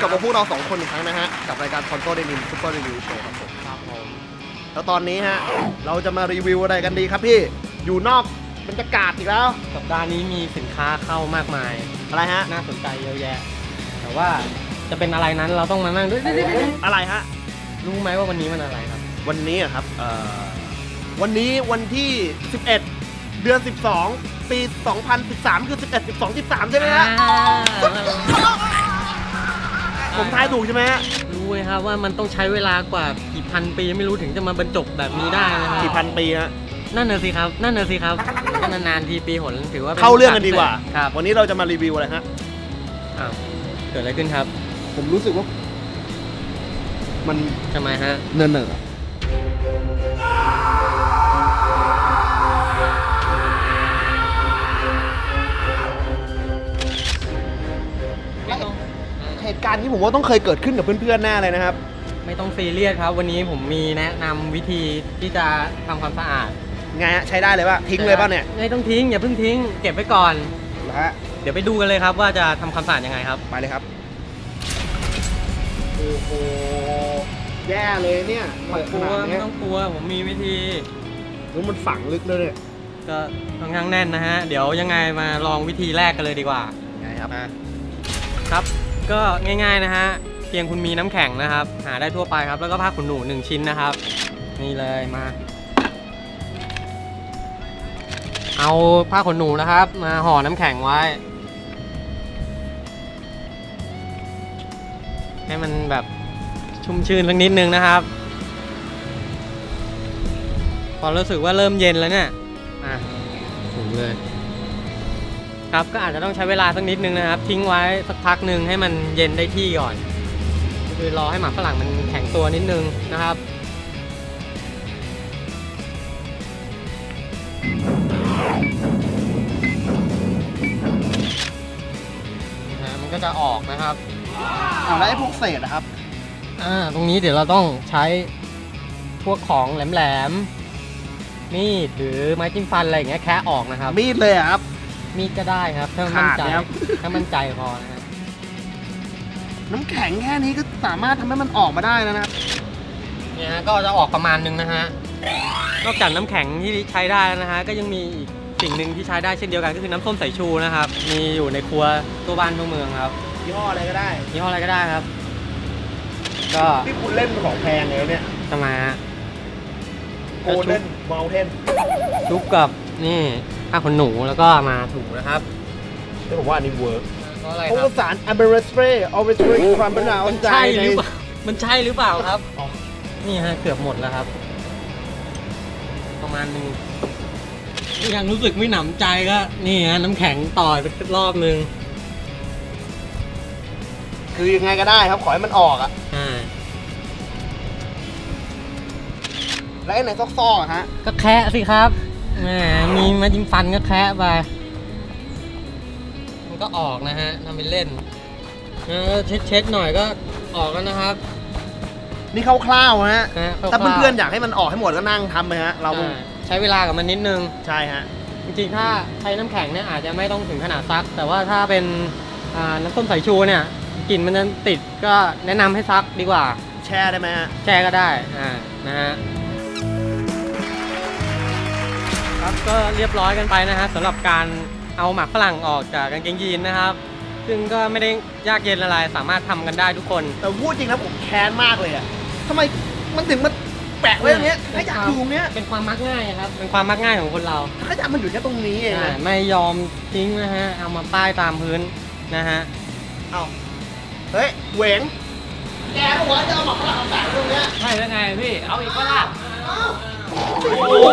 ครับกลับมาพวกเราสองคนอีกครั้งนะฮะ กับรายการคอนโทรเดนินซุปเปอร์รีวิวโชว์ครับผมครับผมแล้วตอนนี้ฮะ เราจะมารีวิวอะไรกันดีครับพี่ อยู่นอกบรรยากาศอีกแล้ว สัปดาห์นี้มีสินค้าเข้ามากมาย อะไรฮะ น่าสนใจเยอะแยะ แต่ว่าจะเป็นอะไรนั้นเราต้องมานั่งด้วยอะไรฮะ รู้ไหมว่าวันนี้มันอะไรครับ วันนี้อะครับเอ่อวันนี้วันที่ 11 เดือน 12 ปี 2013 คือ 11 12 13 ใช่ไหมฮะ ผมทายถูกใช่ไหมฮะรู้ไหมครับว่ามันต้องใช้เวลากว่ากี่พันปีไม่รู้ถึงจะมาบรรจบแบบนี้ได้นะครับกี่พันปีฮะนั่นน่ะสิครับนั่นน่ะสิครับก็นานๆทีปีหนถือว่าป็นเข้าเรื่องกันดีกว่าครับวันนี้เราจะมารีวิวอะไรฮะอ้าวเกิดอะไรขึ้นครับ ผมรู้สึกว่า มันทำไมฮะเนินเนินเการณ์นี้ผมว่าต้องเคยเกิดขึ้นกับเพื่อนๆแน่เลยนะครับ ไม่ต้องซีเรียสครับ วันนี้ผมมีแนะนำวิธีที่จะทำความสะอาดไงฮะใช้ได้เลยป่ะทิ้งเลยป่ะเนี่ยไม่ต้องทิ้งอย่าเพิ่งทิ้งเก็บไว้ก่อน นะฮะเดี๋ยวไปดูกันเลยครับว่าจะทำความสะอาดยังไงครับ ไปเลยครับโอ้โหแย่เลยเนี่ยไม่ขต้องกลัวนาดไม่เนี้ยต้องกลัวผมมีวิธีแล้วมันฝังลึกเลยเนี่ยก็ค่อนข้างแน่นนะฮะ เดี๋ยวยังไงมาลองวิธีแรกกันเลยดีกว่า ไงครับ ครับ ก็ง่ายๆนะฮะเพียงคุณมีน้ำแข็งนะครับ หาได้ทั่วไปครับ แล้วก็ผ้าขนหนูหนึ่งชิ้นนะครับ นี่เลยมา เอาผ้าขนหนูนะครับ มาห่อน้ำแข็งไว้ ให้มันแบบชุ่มชื้นสักนิดนึงนะครับ พอรู้สึกว่าเริ่มเย็นแล้วเนี่ยอะถูเลย ครับก็อาจจะต้องใช้เวลาสักนิดนึงนะครับ ทิ้งไว้สักพักหนึ่งให้มันเย็นได้ที่ก่อนก็คือรอให้หมากฝรั่งมันแข็งตัวนิดนึงนะครับนะฮะมันก็จะออกนะครับอ่าแล้วไอ้พวกเศษนะครับอ่าตรงนี้เดี๋ยวเราต้องใช้พวกของแหลมๆมีดหรือไม้จิ้มฟันอะไรอย่างเงี้ยแคะออกนะครับ มีดเลยอะครับ มีดก็ได้ครับ ถ้ามั่นใจ ขาดแล้ว ถ้ามั่นใจพอนะฮะน้ำแข็งแค่นี้ก็สามารถทำให้มันออกมาได้แล้วนะครับเนี่ยฮะก็จะออกประมาณนึงนะฮะ นอกจากน้ำแข็งที่ใช้ได้แล้วนะฮะ ก็ยังมีอีกสิ่งหนึ่งที่ใช้ได้เช่นเดียวกันก็คือน้ำส้มสายชูนะครับ มีอยู่ในครัวตัวบ้านทั่วเมืองครับยี่ห้ออะไรก็ได้ยี่ห้ออะไรก็ได้ครับ ก็ที่คุณเล่นของแพงเลยเนี่ยจะมาฮะ โกลเด้นเมลเทนชุบกับนี่ ผ้าขนหนูแล้วก็มาถูนะครับที่ผมว่าอันนี้เวิร์กเพราะอะไรเพราะครัว่าบสารอัลเบรสเปรย์ออเวสเปรย์ความเป็นหนาวมันใจใช่ในหรือเปล่า มันใช่หรือเปล่าครับนี่ฮะเกือบหมดแล้วครับ ประมาณนึงที่ยังรู้สึกไม่หนำใจก็ นี่ฮะน้ำแข็งต่อสักรอบนึง คือยังไงก็ได้ครับ ขอให้มันออกอะอ่า แล้วไอ้ไหนซอกๆอะฮะ ก็แคะสิครับ แหมมีมาจิ้มฟันก็แคะไป มันก็ออกนะฮะทำเป็นเล่นแล้วเช็ดเช็ดๆหน่อยก็ออกแล้วนะครับ นี่คร่าวๆฮะนะฮะถ้าคร่วๆเพื่อนๆอยากให้มันออกให้หมดก็นั่งทำไปฮะ เราอ่าใช้เวลากับมันนิดนึง ใช่ฮะ จริงๆ ถ้าใช้น้ำแข็งเนี่ยอาจจะไม่ต้องถึงขนาดซัก แต่ว่าถ้าเป็นอ่าน้ำส้มสายชูเนี่ยกลิ่นมันจะติดก็แนะนำให้ซักดีกว่า แช่ได้ไหมฮะ แช่ก็ได้ อ่า นะฮะ ครับก็เรียบร้อยกันไปนะฮะสำหรับการเอาหมากฝรั่งออกจากกางเกงยีนนะครับ ซึ่งก็ไม่ได้ยากเย็นอะไรสามารถทำกันได้ทุกคน แต่พูดจริงนะผมแค้นมากเลยอะทำไมมันถึงมาแปะไว้อย่างเงี้ยขยะอยู่ตรงเนี้ยเป็นความมักง่ายครับ เป็นความมักง่ายของคนเราขยะมันอยู่แค่ตรงนี้เองอ่านะไม่ยอมทิ้งนะฮะเอามาป้ายตามพื้นนะฮะเอาเฮ้ยเหวงแกบอกว่าจะเอาหมอกฝรั่งมาแปะตรงเนี้ยใช่แล้วไงพี่ เอาอีกก็ล่ะโอ้โห